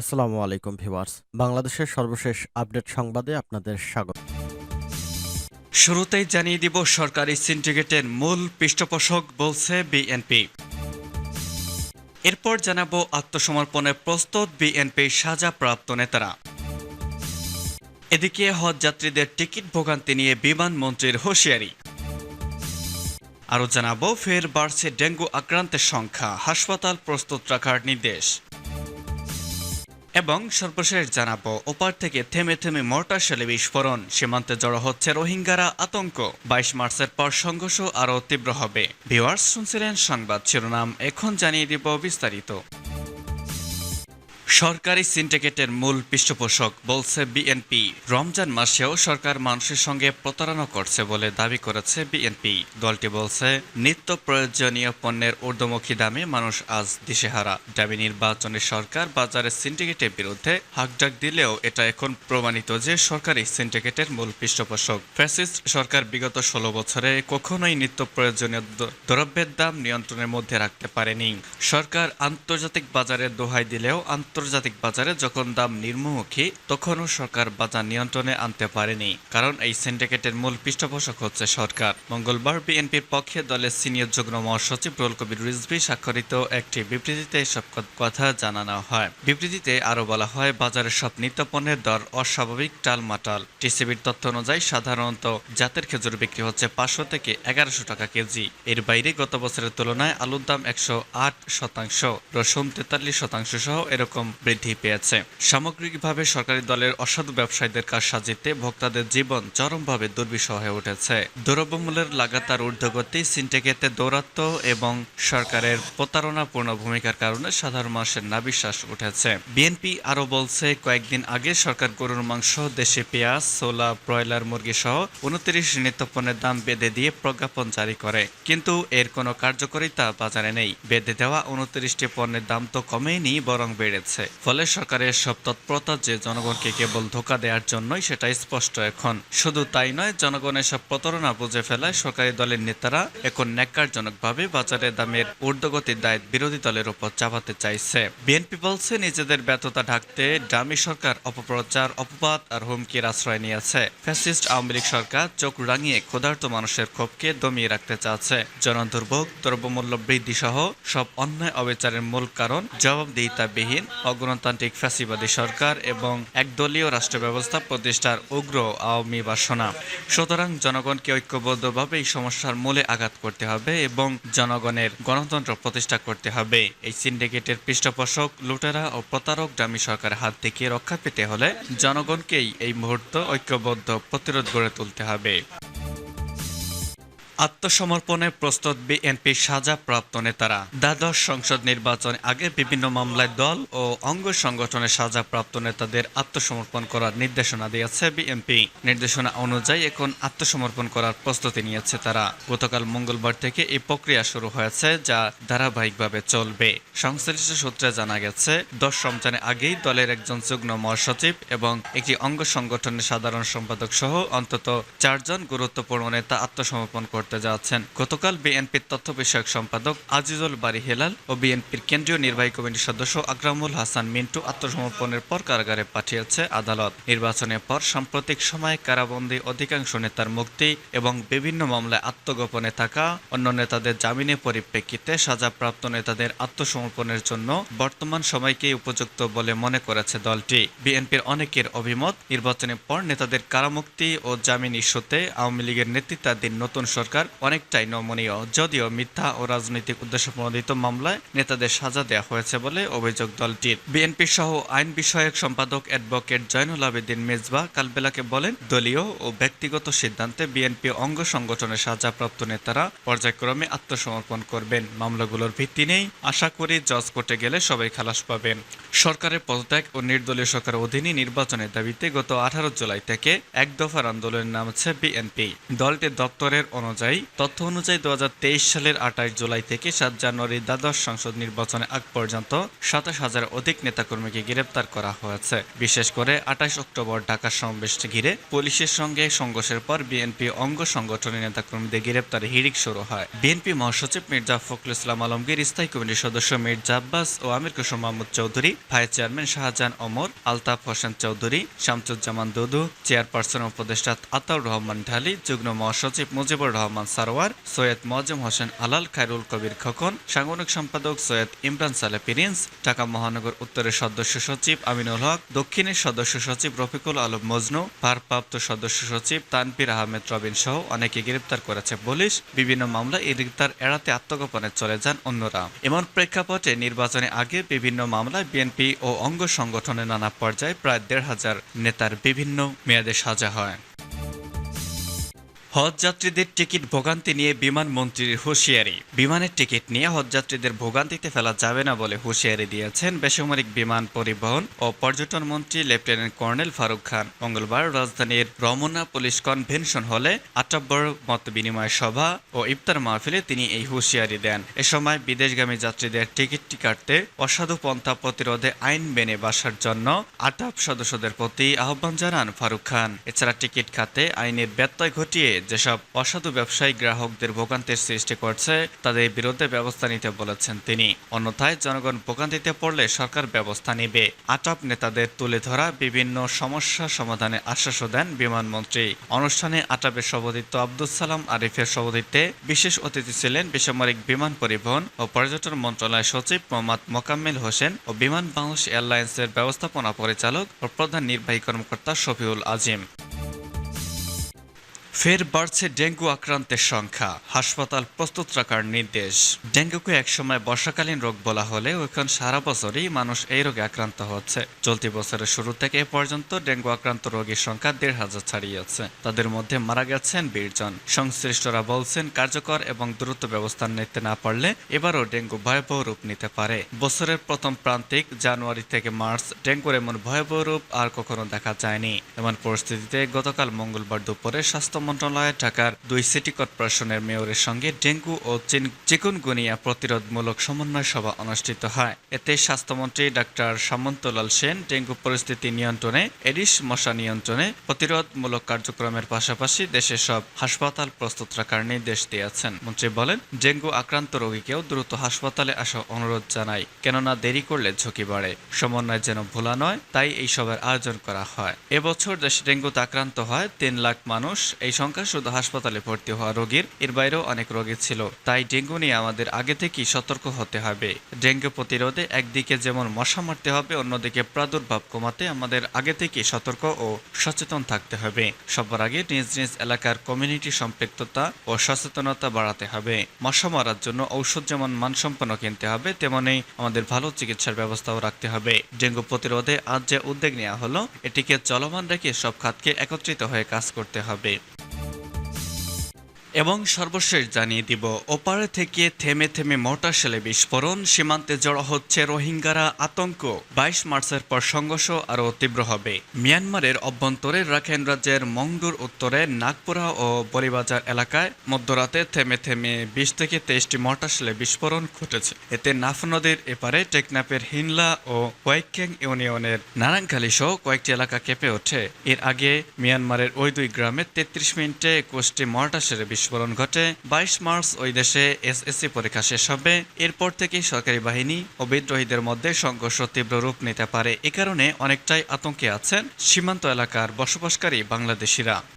আসসালামু আলাইকুম, ভিউয়ার্স। বাংলাদেশের সর্বশেষ আপডেট সংবাদে আপনাদের স্বাগত। শুরুতেই জানিয়ে দিব, সরকারি সিন্ডিকেটের মূল পৃষ্ঠপোষক বলছে বিএনপি। এরপর জানাব আত্মসমর্পণে প্রস্তুত বিএনপির সাজাপ্রাপ্ত নেতারা। এদিকে হজ যাত্রীদের টিকিট ভোগান্তি নিয়ে বিমানমন্ত্রীর হুঁশিয়ারি। আরও জানাব, ফের বাড়ছে ডেঙ্গু আক্রান্তের সংখ্যা, হাসপাতাল প্রস্তুত রাখার নির্দেশ। এবং সর্বশেষ জানাব, ওপার থেকে থেমে থেমে মর্টার শেলে বিস্ফোরণ। সীমান্তে জড়ো হচ্ছে রোহিঙ্গারা আতঙ্ক। বাইশ মার্চের পর সংঘর্ষ আরও তীব্র হবে। ভিওয়ার্স শুনছিলেন সংবাদ শিরোনাম। এখন জানিয়ে দিব বিস্তারিত। সরকারি সিন্ডিকেটের মূল পৃষ্ঠপোষক বলছে বিএনপি। রমজান মাসেও সরকার মানুষের সঙ্গে প্রতারণা করছে বলে দাবি করেছে বিএনপি। দলটি বলছে, নিত্য প্রয়োজনীয় পণ্যের ঊর্ধ্বমুখী দামে মানুষ আজ দিশেহারা। দাবি নির্বাচনে সরকার বাজারে সিন্ডিকেটের বিরুদ্ধে হাকডাক দিলেও এটা এখন প্রমাণিত যে সরকারি সিন্ডিকেটের মূল পৃষ্ঠপোষক। ফ্যাসিস্ট সরকার বিগত ষোলো বছরে কখনোই নিত্য প্রয়োজনীয় দ্রব্যের দাম নিয়ন্ত্রণের মধ্যে রাখতে পারেনি। সরকার আন্তর্জাতিক বাজারে দোহাই দিলেও আন্তর্জাতিক বাজারে যখন দাম নিম্নমুখী তখনও সরকার বাজার নিয়ন্ত্রণে আনতে পারেনি, কারণ এই সিন্ডিকেটের মূল পৃষ্ঠপোষক হচ্ছে সরকার। মঙ্গলবার বিএনপির পক্ষে দলের সিনিয়র যুগ্ম মহাসচিব রুল কবির রিজভি স্বাক্ষরিত একটি বিবৃতিতে এসব কথা জানানো হয়। বিবৃতিতে আরও বলা হয়, বাজারের সব নিত্যপণ্যের দর অস্বাভাবিক, টালমাটাল। টিসিবির তথ্য অনুযায়ী, সাধারণত জাতের খেজুর বিক্রি হচ্ছে পাঁচশো থেকে এগারোশো টাকা কেজি। এর বাইরে গত বছরের তুলনায় আলুর দাম একশো আট শতাংশ, রসুন তেতাল্লিশ শতাংশ সহ এরকম বৃদ্ধি পেয়েছে। সামগ্রিকভাবে সরকারি দলের অসাধু ব্যবসায়ীদের কাজ সাজিতে ভোক্তাদের জীবন চরমভাবে দুর্বিষহ হয়ে উঠেছে। দ্রব্যমূল্যের লাগাতার ঊর্ধ্বগতি সিন্ডিকেটে দৌরাত্ম এবং সরকারের প্রতারণাপূর্ণ ভূমিকার কারণে সাধারণ মানুষের নাবিশ্বাস উঠেছে। বিএনপি আরও বলছে, কয়েকদিন আগে সরকার গরুর মাংস, দেশে পেঁয়াজ সোলা ব্রয়লার মুরগি সহ উনত্রিশ নিত্যপণ্যের দাম বেঁধে দিয়ে প্রজ্ঞাপন জারি করে। কিন্তু এর কোনো কার্যকারিতা বাজারে নেই। বেঁধে দেওয়া উনত্রিশটি পণ্যের দাম তো কমেনি বরং বেড়েছে। ফলে সরকারের সব তৎপরতা যে জনগণকে কেবল ধোকা দেওয়ার জন্যই সেটা স্পষ্ট এখন। শুধু তাই নয় জনগণের সব প্রতারণা বুঝে ফেলায় সরকারি দলের নেতারা এখন ন্যাক্কারজনকভাবে বাজারের দামের ঊর্ধ্বগতির দায় বিরোধী দলের উপর চাপাতে চাইছে। বিএনপি বলছে, নিজেদের ব্যর্থতা ঢাকতে ডামি সরকার অপপ্রচার, অপবাদ আর হুমকির আশ্রয় নিয়েছে। ফ্যাসিস্ট আওয়ামী লীগ সরকার চোখ রাঙিয়ে ক্ষুধার্ত মানুষের ক্ষোভকে দমিয়ে রাখতে চাচ্ছে। জনদুর্ভোগ দ্রব্যমূল্য বৃদ্ধি সহ সব অন্যায় অবিচারের মূল কারণ, জবাবদিহিতাবিহীন অগণতান্ত্রিক ফ্যাসিবাদী সরকার এবং একদলীয় রাষ্ট্র ব্যবস্থা প্রতিষ্ঠার উগ্র আওয়ামী বাসনা। সুতরাং জনগণকে ঐক্যবদ্ধভাবে এই সমস্যার মূলে আঘাত করতে হবে এবং জনগণের গণতন্ত্র প্রতিষ্ঠা করতে হবে। এই সিন্ডিকেটের পৃষ্ঠপোষক, লুটেরা ও প্রতারক ডামি সরকারের হাত থেকে রক্ষা পেতে হলে জনগণকেই এই মুহূর্ত ঐক্যবদ্ধ প্রতিরোধ গড়ে তুলতে হবে। আত্মসমর্পণে প্রস্তুত বিএনপি সাজাপ্রাপ্ত নেতারা। দ্বাদশ সংসদ নির্বাচনে আগে বিভিন্ন মামলায় দল ও অঙ্গ সংগঠনের সাজাপ্রাপ্ত নেতাদের আত্মসমর্পণ করার নির্দেশনা দিয়েছে বিএনপি। নির্দেশনা অনুযায়ী এখন আত্মসমর্পণ করার প্রস্তুতি নিয়েছে তারা। গতকাল মঙ্গলবার থেকে এই প্রক্রিয়া শুরু হয়েছে, যা ধারাবাহিকভাবে চলবে। সংশ্লিষ্ট সূত্রে জানা গেছে দশ রমজানের আগেই দলের একজন যুগ্ম মহাসচিব এবং একটি অঙ্গ সংগঠনের সাধারণ সম্পাদক সহ অন্তত চারজন গুরুত্বপূর্ণ নেতা আত্মসমর্পণ করতে যাচ্ছেন গতকাল বিএনপির তথ্য বিষয়ক সম্পাদক আজিজুল বারি হেলাল ও বিএনপির কেন্দ্রীয় নির্বাহী কমিটির সদস্য আকরামুল হাসান মিন্টু আত্মসমর্পণের পর কারাগারে পাঠিয়েছে আদালত। নির্বাচনের পর সাম্প্রতিক সময়ে কারাবন্দী অধিকাংশ নেতার মুক্তি এবং বিভিন্ন মামলায় আত্মগোপনে থাকা অন্য নেতাদের জামিনের পরিপ্রেক্ষিতে সাজাপ্রাপ্ত নেতাদের আত্মসমর্পণের জন্য বর্তমান সময়কেই উপযুক্ত বলে মনে করেছে দলটি। বিএনপির অনেকের অভিমত, নির্বাচনের পর নেতাদের কারামুক্তি ও জামিন ইস্যুতে আওয়ামী লীগের নেতৃত্বাধীন নতুন সরকার অনেকটাই নমনীয়, যদিও মিথ্যা ও রাজনৈতিক উদ্দেশ্য প্রণোদিত মামলায় নেতাদের সাজা দেওয়া হয়েছে বলে অভিযোগ দলটির। বিএনপি সহ আইন বিষয়ক সম্পাদক অ্যাডভোকেট জয়নুল আবেদিন মেজবা কালবেলাকে বলেন, দলীয় ও ব্যক্তিগত সিদ্ধান্তে বিএনপি অঙ্গ সংগঠনের সাজাপ্রাপ্ত নেতারা পর্যায়ক্রমে আত্মসমর্পণ করবেন। মামলাগুলোর ভিত্তি নেই আশা করি জজ কোর্টে গেলে সবাই খালাস পাবেন। সরকারের পদত্যাগ ও নির্দলীয় সরকার অধীনে নির্বাচনের দাবিতে গত আঠারো জুলাই থেকে এক দফার আন্দোলনের নামছে বিএনপি। দলটির দপ্তরের অনুযায়ী অনুযায়ী, তথ্য অনুযায়ী দু হাজার তেইশ সালের আঠাশ জুলাই থেকে সাত জানুয়ারি দ্বাদশ সংসদ নির্বাচনে আগ পর্যন্ত সাতাশ হাজার অধিক নেতাকর্মীকে গ্রেপ্তার করা হয়েছে। বিশেষ করে আঠাশ অক্টোবর ঢাকা সমাবেশ ঘিরে পুলিশের সঙ্গে সংঘর্ষের পর বিএনপি অঙ্গ সংগঠনের নেতাকর্মীদের গ্রেপ্তারে হিড়িক শুরু হয়। বিএনপি মহাসচিব মির্জা ফখরুল ইসলাম আলমগীর, স্থায়ী কমিটির সদস্য মির্জা আব্বাস ও Amir Khasru Mahmud Chowdhury, vice chairman Shahjahan Omar, Altaf Hossain Chowdhury, Shamsuzzaman Dudu, chairperson উপদেষ্টা আতাউর রহমান ঢালি, যুগ্ম মহাসচিব মুজিবুর রহমান সারোয়ার, সৈয়দ মজম হোসেন আলাল, খায়রুল কবির খোকন, সাংগঠনিক সম্পাদক সৈয়দ ইমরান সালে প্রিন্স, ঢাকা মহানগর উত্তরের সদস্য সচিব আমিনুল হক, দক্ষিণের সদস্য সচিব রফিকুল আলম মজনু, ভারপ্রাপ্ত সদস্য সচিব তানপির আহমেদ রবিন সহ অনেকে গ্রেপ্তার করেছে পুলিশ। বিভিন্ন মামলায় এই গ্রেপ্তার এড়াতে আত্মগোপনে চলে যান অন্যরা। এমন প্রেক্ষাপটে নির্বাচনে আগে বিভিন্ন মামলায় বিএনপি ও অঙ্গ সংগঠনের নানা পর্যায়ে প্রায় দেড় হাজার নেতার বিভিন্ন মেয়াদে সাজা হয়। হজ যাত্রীদের টিকিট ভোগান্তি নিয়ে বিমান মন্ত্রীর হুঁশিয়ারি। বিমানের টিকিট নিয়ে হজযাত্রীদের ভোগান্তিতে ফেলা যাবে না বলে হুঁশিয়ারি দিয়েছেন বেসামরিক বিমান পরিবহন ও পর্যটন মন্ত্রী লেফটেন্যান্ট কর্নেল ফারুক খান। মঙ্গলবার রাজধানীর রমনা পুলিশ কনভেনশন হলে আটাব্বর মত বিনিময় সভা ও ইফতার মাহফিলে তিনি এই হুঁশিয়ারি দেন। এ সময় বিদেশগামী যাত্রীদের টিকিটটি কাটতে অসাধু পন্থা প্রতিরোধে আইন মেনে বাসার জন্য আটাপ সদস্যদের প্রতি আহ্বান জানান ফারুক খান। এছাড়া টিকিট খাতে আইনের ব্যত্যয় ঘটিয়ে যেসব অসাধু ব্যবসায়ী গ্রাহকদের ভোগান্তির সৃষ্টি করছে, তাদের বিরুদ্ধে ব্যবস্থা নিতে বলেছেন তিনি। অন্যথায় জনগণ ভোগান্তিতে পড়লে সরকার ব্যবস্থা নেবে। আটপ নেতাদের তুলে ধরা, বিভিন্ন সমস্যা সমাধানে আশ্বাসও দেন বিমানমন্ত্রী অনুষ্ঠানে আটাবের সভাপতিত্ব আব্দুল সালাম আরিফের সভাপতিত্বে বিশেষ অতিথি ছিলেন বেসামরিক বিমান পরিবহন ও পর্যটন মন্ত্রণালয় সচিব মোহাম্মদ মোকাম্মেল হোসেন ও বিমান বাংলাদেশ এয়ারলাইন্সের ব্যবস্থাপনা পরিচালক ও প্রধান নির্বাহী কর্মকর্তা শফিউল আজিম। ফের বাড়ছে ডেঙ্গু আক্রান্তের সংখ্যা। হাসপাতাল প্রস্তুত রাখার নির্দেশ। ডেঙ্গুকে একসময় বর্ষাকালীন রোগ বলা হলেও এখন সারা বছরই মানুষ এই রোগে আক্রান্ত হচ্ছে। চলতি বছরের শুরু থেকে এ পর্যন্ত ডেঙ্গু আক্রান্ত রোগীর সংখ্যা দেড় হাজার ছাড়িয়েছে। তাদের মধ্যে মারা গেছেন বিশজন সংশ্লিষ্টরা বলছেন কার্যকর এবং দ্রুত ব্যবস্থা নিতে না পারলে এবারও ডেঙ্গু ভয়াবহ রূপ নিতে পারে। বছরের প্রথম প্রান্তিক জানুয়ারি থেকে মার্চ ডেঙ্গুর এমন ভয়াবহ রূপ আর কখনো দেখা যায়নি। এমন পরিস্থিতিতে গতকাল মঙ্গলবার দুপুরে স্বাস্থ্য মন্ত্রণালয়ে ঢাকার দুই সিটি কর্পোরেশনের মেয়রের সঙ্গে ডেঙ্গু ও চিকুনগুনিয়া প্রতিরোধমূলক সমন্বয় সভা অনুষ্ঠিত হয়। এতে স্বাস্থ্যমন্ত্রী ডাক্তার সামন্তলাল সেন ডেঙ্গু পরিস্থিতি নিয়ন্ত্রণে, এডিস মশা নিয়ন্ত্রণে প্রতিরোধমূলক কার্যক্রমের পাশাপাশি দেশের সব হাসপাতাল প্রস্তুত রাখার নির্দেশ দিয়েছেন। মন্ত্রী বলেন, ডেঙ্গু আক্রান্ত রোগীকেও দ্রুত হাসপাতালে আসা অনুরোধ জানাই, কেননা দেরি করলে ঝুঁকি বাড়ে। সমন্বয় যেন ভোলা নয়, তাই এই সভার আয়োজন করা হয়। এবছর দেশে ডেঙ্গুতে আক্রান্ত হয় তিন লাখ মানুষ। এই সংখ্যা শুধু হাসপাতালে ভর্তি হওয়া রোগীর, এর বাইরেও অনেক রোগী ছিল। তাই ডেঙ্গু নিয়ে আমাদের আগে থেকেই সতর্ক হতে হবে। ডেঙ্গু প্রতিরোধে একদিকে যেমন মশা মারতে হবে, অন্যদিকে প্রাদুর্ভাব কমাতে আমাদের আগে থেকেই সতর্ক ও সচেতন থাকতে হবে। সবার আগে নিজ নিজ এলাকার কমিউনিটি সম্পৃক্ততা ও সচেতনতা বাড়াতে হবে। মশা মারার জন্য ঔষধ যেমন মানসম্পন্ন কিনতে হবে, তেমনি আমাদের ভালো চিকিৎসার ব্যবস্থাও রাখতে হবে। ডেঙ্গু প্রতিরোধে আজ যে উদ্যোগ নেওয়া হলো, এটিকে চলমান রেখে সব খাতকে একত্রিত হয়ে কাজ করতে হবে। এবং সর্বশেষ জানিয়ে দিব, ওপারে থেকে থেমে থেমে মোটর শেলে বিস্ফোরণ, সীমান্তে জড়ো হচ্ছে রোহিঙ্গারা আতঙ্ক। বাইশ মার্চের পর সংঘর্ষ আরও তীব্র হবে। মিয়ানমারের অভ্যন্তরে রাখাইন রাজ্যের মংডুর উত্তরে নাগপুরা ও বলিবাজার এলাকায় মধ্যরাতে থেমে থেমে বিশ থেকে তেইশটি মোটর শেলে বিস্ফোরণ ঘটেছে। এতে নাফ নদীর এপারে টেকনাপের হিনলা ও ওয়াইক্যাং ইউনিয়নের নারায়ণখালী সহ কয়েকটি এলাকা কেঁপে ওঠে। এর আগে মিয়ানমারের ওই দুই গ্রামে তেত্রিশ মিনিটে একুশটি মর্টার সেরে বিস্ফোরণ ঘটে, বাইশ মার্চ ওই দেশে এসএসসি পরীক্ষা শেষ হবে। এরপর থেকেই সরকারি বাহিনী ও বিদ্রোহীদের মধ্যে সংঘর্ষ তীব্র রূপ নিতে পারে। এ কারণে অনেকটাই আতঙ্কে আছেন সীমান্ত এলাকার বসবাসকারী বাংলাদেশিরা।